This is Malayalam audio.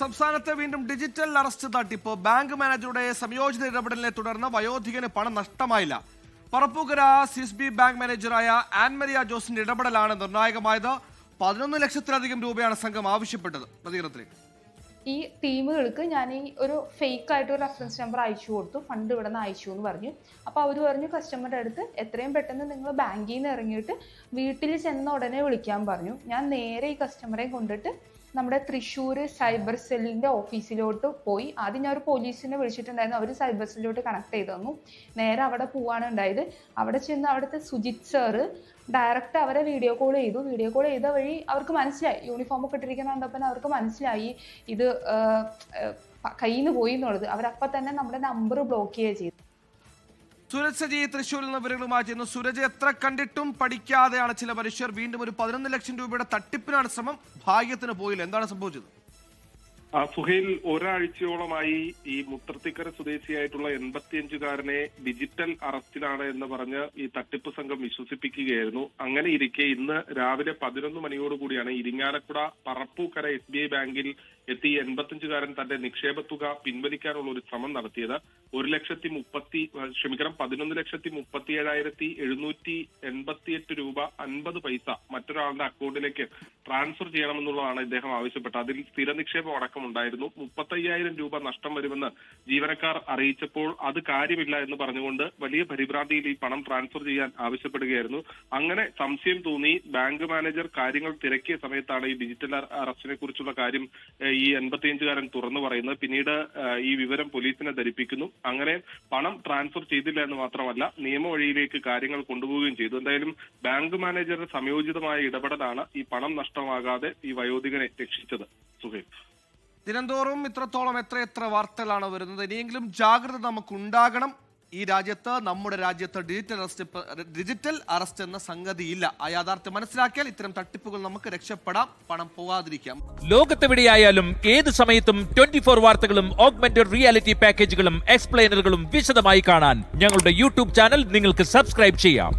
സംസ്ഥാനത്ത് വീണ്ടും ഡിജിറ്റൽ അറസ്റ്റ് തട്ടിപ്പ്. ബാങ്ക് മാനേജറുടെ സംയോജിത ഇടപെടലിനെ തുടർന്ന് വയോധികന് പണം നഷ്ടമായില്ല. പറപ്പൂക്കര സിസ്ബി ബാങ്ക് മാനേജറായ ആൻമരിയ ജോസിന്റെ ഇടപെടലാണ് നിർണായകമായത്. പതിനൊന്ന് ലക്ഷത്തിലധികം രൂപയാണ് സംഘം ആവശ്യപ്പെട്ടത്. പ്രതികരണത്തിലേക്ക്. ഈ ടീമുകൾക്ക് ഞാൻ ഈ ഒരു ഫേക്ക് ആയിട്ട് ഒരു റെഫറൻസ് നമ്പർ അയച്ചു കൊടുത്തു. ഫണ്ട് ഇവിടെ നിന്ന് അയച്ചു എന്ന് പറഞ്ഞു. അപ്പോൾ അവർ പറഞ്ഞു കസ്റ്റമറുടെ അടുത്ത് എത്രയും പെട്ടെന്ന് നിങ്ങൾ ബാങ്കിൽ നിന്ന് ഇറങ്ങിയിട്ട് വീട്ടിൽ ചെന്ന ഉടനെ വിളിക്കാൻ പറഞ്ഞു. ഞാൻ നേരെ ഈ കസ്റ്റമറെ കൊണ്ടിട്ട് നമ്മുടെ തൃശ്ശൂർ സൈബർ സെല്ലിന്റെ ഓഫീസിലോട്ട് പോയി. ആദ്യം ഞാൻ ഒരു പോലീസിനെ വിളിച്ചിട്ടുണ്ടായിരുന്നു. അവർ സൈബർ സെല്ലിലോട്ട് കണക്ട് ചെയ്ത് തന്നു. നേരെ അവിടെ പോവാണ് ഉണ്ടായത്. അവിടെ ചെന്ന് അവിടുത്തെ സുജിത് സാറ് ഡയറക്റ്റ് അവരെ വീഡിയോ കോൾ ചെയ്തു. വീഡിയോ കോൾ ചെയ്ത വഴി അവർക്ക് മനസ്സിലായി. യൂണിഫോം ഒക്കെ ഇട്ടിരിക്കുന്ന കണ്ടപ്പോൾ അവർക്ക് മനസ്സിലായി. ഇത് കയ്യിൽ നിന്ന് പോയി എന്നുള്ളത്. അവരപ്പം തന്നെ നമ്മുടെ നമ്പർ ബ്ലോക്ക് ചെയ്യുക ചെയ്തു സുരജ് സജി തൃശ്ശൂരിൽ നിന്ന് വിവരങ്ങളുമായി ചെയ്യുന്നു സുരജ് എത്ര കണ്ടിട്ടും പഠിക്കാതെയാണ് ചില മനുഷ്യർ വീണ്ടും ഒരു പതിനൊന്ന് ലക്ഷം രൂപയുടെ തട്ടിപ്പിനാണ് ശ്രമം. ഭാഗ്യത്തിന് പോയില്ല. എന്താണ് സംഭവിച്ചത്? സുഹേൽ ഒരാഴ്ചയോളമായി ഈ മുത്രത്തിക്കര സ്വദേശിയായിട്ടുള്ള എൺപത്തിയഞ്ചുകാരനെ ഡിജിറ്റൽ അറസ്റ്റിലാണ് എന്ന് പറഞ്ഞ് ഈ തട്ടിപ്പ് സംഘം വിശ്വസിപ്പിക്കുകയായിരുന്നു. അങ്ങനെ ഇരിക്കെ ഇന്ന് രാവിലെ പതിനൊന്ന് മണിയോടുകൂടിയാണ് Irinjalakuda Parappukkara S B I ബാങ്കിൽ എത്തി എൺപത്തിയഞ്ചുകാരൻ തന്റെ നിക്ഷേപ തുക പിൻവലിക്കാനുള്ള ഒരു ശ്രമം നടത്തിയത്. ഒരു ലക്ഷത്തി മുപ്പത്തി ക്ഷമിക്കണം പതിനൊന്ന് ലക്ഷത്തി മുപ്പത്തി ഏഴായിരത്തി എഴുന്നൂറ്റി എൺപത്തിയെട്ട് രൂപ അൻപത് പൈസ മറ്റൊരാളുടെ അക്കൗണ്ടിലേക്ക് ട്രാൻസ്ഫർ ചെയ്യണമെന്നുള്ളതാണ് ഇദ്ദേഹം ആവശ്യപ്പെട്ടത്. അതിൽ സ്ഥിര നിക്ഷേപം അടക്കം അടക്കമുണ്ടായിരുന്നു മുപ്പത്തയ്യായിരം രൂപ നഷ്ടം വരുമെന്ന് ജീവനക്കാർ അറിയിച്ചപ്പോൾ അത് കാര്യമില്ല എന്ന് പറഞ്ഞുകൊണ്ട് വലിയ പരിഭ്രാന്തിയിൽ ഈ പണം ട്രാൻസ്ഫർ ചെയ്യാൻ ആവശ്യപ്പെടുകയായിരുന്നു. അങ്ങനെ സംശയം തോന്നി. ബാങ്ക് മാനേജർ കാര്യങ്ങൾ തിരക്കിയ സമയത്താണ് ഈ ഡിജിറ്റൽ അറ- അറസ്റ്റിനെ കുറിച്ചുള്ള കാര്യം ഈ എൺപത്തിയഞ്ചുകാരൻ തുറന്നു പറയുന്നത്. പിന്നീട് ഈ വിവരം പോലീസിനെ ധരിപ്പിക്കുന്നു. അങ്ങനെ പണം ട്രാൻസ്ഫർ ചെയ്തില്ല എന്ന് മാത്രമല്ല നിയമവഴിയിലേക്ക് കാര്യങ്ങൾ കൊണ്ടുപോവുകയും ചെയ്തു. എന്തായാലും ബാങ്ക് മാനേജറുടെ സംയോജിതമായ ഇടപെടലാണ് ഈ പണം നഷ്ടമാകാതെ ഈ വയോധികനെ രക്ഷിച്ചത്. സുഹേൽ ദിനംതോറും ഇത്രത്തോളം എത്ര എത്ര വാർത്തകളാണ് വരുന്നത്? ഇനിയെങ്കിലും ജാഗ്രത നമുക്കുണ്ടാകണം. ഈ രാജ്യത്ത് നമ്മുടെ രാജ്യത്ത് ഡിജിറ്റൽ അറസ്റ്റ് ഡിജിറ്റൽ അറസ്റ്റ് എന്ന സംഗതിയില്ല. ആ യാഥാർത്ഥ്യം മനസ്സിലാക്കിയാൽ ഇത്തരം തട്ടിപ്പുകൾ നമുക്ക് രക്ഷപ്പെടാം പണം പോകാതിരിക്കാം. ലോകത്തെവിടെയായാലും ഏത് സമയത്തും ട്വന്റി ഫോർ വാർത്തകളും ഓഗ്മെന്റഡ് റിയാലിറ്റി പാക്കേജുകളും എക്സ്പ്ലെയിനറുകളും വിശദമായി കാണാൻ ഞങ്ങളുടെ യൂട്യൂബ് ചാനൽ നിങ്ങൾക്ക് സബ്സ്ക്രൈബ് ചെയ്യാം.